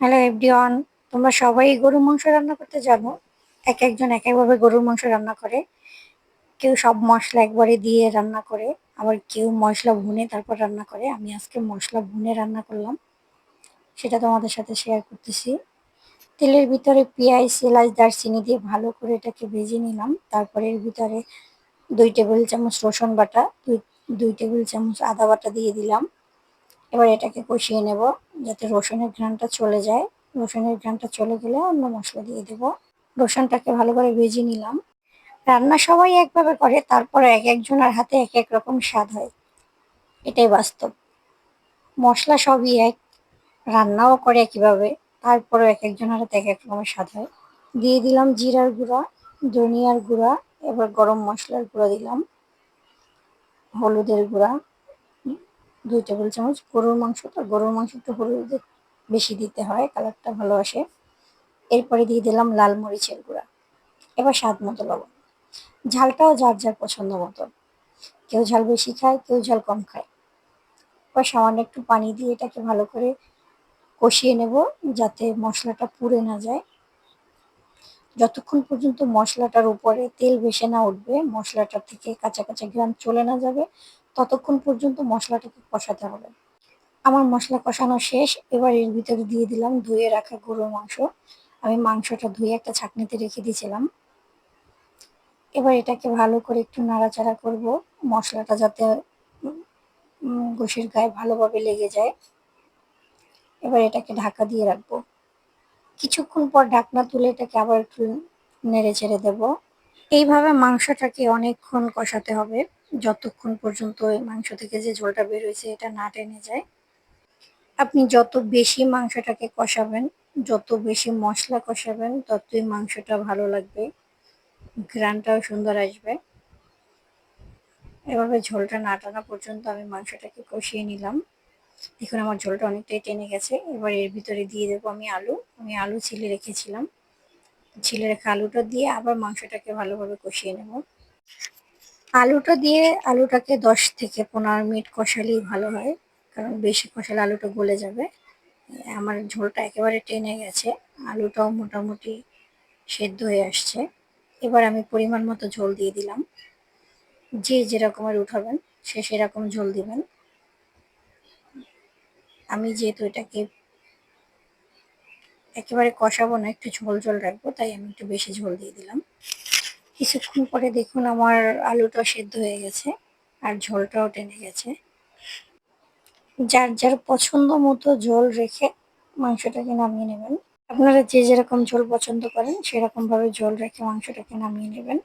Hello everyone তোমরা সবাই গরুর মাংস রান্না করতে জানো? এক একজন এক একভাবে গরুর মাংস রান্না করে। কেউ সব মশলা একবারে দিয়ে রান্না করে, আবার কেউ মশলা ভুনে তারপর রান্না করে। আমি আজকে মশলা ভুনে রান্না করলাম। সেটা তোমাদের সাথে শেয়ার করতেছি। তেলের ভিতরে পেঁয়াজ, এলাচ, দারচিনি দিয়ে ভালো করে এটাকে ভেজে নিলাম। তারপরে এর ভিতরে দুই টেবিল চামচ রসুন বাটা, দুই দুই টেবিল চামচ আদা বাটা দিয়ে দিলাম। এবার এটাকে কষিয়ে নেব যাতে রসুনের ঘ্রাণটা চলে যায়। রসুনের ঘ্রাণটা চলে গেলে অন্য মশলা দিয়ে দেব। রসুনটাকে ভালো করে ভেজে নিলাম। রান্না সবাই একভাবে করে, তারপরে এক একজনের হাতে এক এক রকম স্বাদ হয়। এটাই বাস্তব। মশলা সবই এক, রান্নাও করে একইভাবে, তারপরেও এক একজনের হাতে এক এক রকমের স্বাদ হয়। দিয়ে দিলাম জিরার গুঁড়া, ধনিয়ার গুঁড়া, এবার গরম মশলার গুঁড়া দিলাম। হলুদের গুঁড়া দুই টেবিল চামচ, গরুর মাংস তো, গরুর মাংস একটু হলুদ বেশি দিতে হয়, কালারটা ভালো আসে। এরপরে দিয়ে দিলাম লাল মরিচের গুঁড়া। এবার স্বাদ মতো লবণ। ঝালটাও যার যার পছন্দ মতো। কেউ ঝাল বেশি খায়, কেউ ঝাল কম খায়। এবার সামান্য একটু পানি দিয়ে এটাকে ভালো করে কষিয়ে নেব, যাতে মশলাটা পুড়ে না যায়। যতক্ষণ পর্যন্ত মশলাটার উপরে তেল ভেসে না উঠবে, মশলাটার থেকে কাঁচা কাঁচা গ্রাম চলে না যাবে ততক্ষণ পর্যন্ত মশলাটাকে কষাতে হবে। আমার মশলা কষানো শেষ, এবার এর ভিতরে দিয়ে দিলাম ধুয়ে রাখা গরুর মাংস। আমি মাংসটা ধুয়ে একটা ছাকনিতে রেখে দিয়েছিলাম। এবার এটাকে ভালো করে একটু নাড়াচাড়া করব। মশলাটা যাতে গোশের গায়ে ভালোভাবে লেগে যায়। এবার এটাকে ঢাকা দিয়ে রাখব। কিছুক্ষণ পর ঢাকনা তুলে এটাকে আবার একটু নেড়ে চেড়ে দেবো। এইভাবে মাংসটাকে অনেকক্ষণ কষাতে হবে, যতক্ষণ পর্যন্ত ওই মাংস থেকে যে ঝোলটা বেরোয়েছে এটা না টেনে যায়। আপনি যত বেশি মাংসটাকে কষাবেন, যত বেশি মশলা কষাবেন, ততই মাংসটা ভালো লাগবে গ্রানটাও সুন্দর আসবে। এভাবে ঝোলটা না টানা পর্যন্ত আমি মাংসটাকে কষিয়ে নিলাম। দেখুন আমার ঝোলটা অনেকটাই টেনে গেছে, এবার এর ভিতরে দিয়ে দেবো আমি আলু। আমি আলু ছিলে রেখেছিলাম। ছিলে রেখে আলুটা দিয়ে আবার মাংসটাকে ভালোভাবে কষিয়ে নেব। আলুটা দিয়ে আলুটাকে দশ থেকে পনেরো মিনিট কষালেই ভালো হয়, কারণ বেশি কষালে আলুটা গলে যাবে। আমার ঝোলটা একেবারে টেনে গেছে, আলুটাও মোটামুটি সেদ্ধ হয়ে আসছে। এবার আমি পরিমাণ মতো ঝোল দিয়ে দিলাম। যে যেরকমের উঠাবেন, সে সেরকম ঝোল দিবেন। আমি যেহেতু এটাকে একেবারে কষাবো না, একটু ঝোল ঝোল রাখব, তাই আমি একটু বেশি ঝোল দিয়ে দিলাম। কিছুক্ষণ পরে দেখুন আমার আলুটা সেদ্ধ হয়ে গেছে আর ঝোলটাও টেনে গেছে। যার যার পছন্দ মতো ঝোল রেখে মাংসটাকে নামিয়ে নেবেন, আপনারা যে যেরকম ঝোল পছন্দ করেন, সেরকমভাবে ঝোল রেখে মাংসটাকে নামিয়ে নেবেন।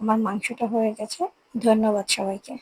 আমার মাংসটা হয়ে গেছে, ধন্যবাদ সবাইকে।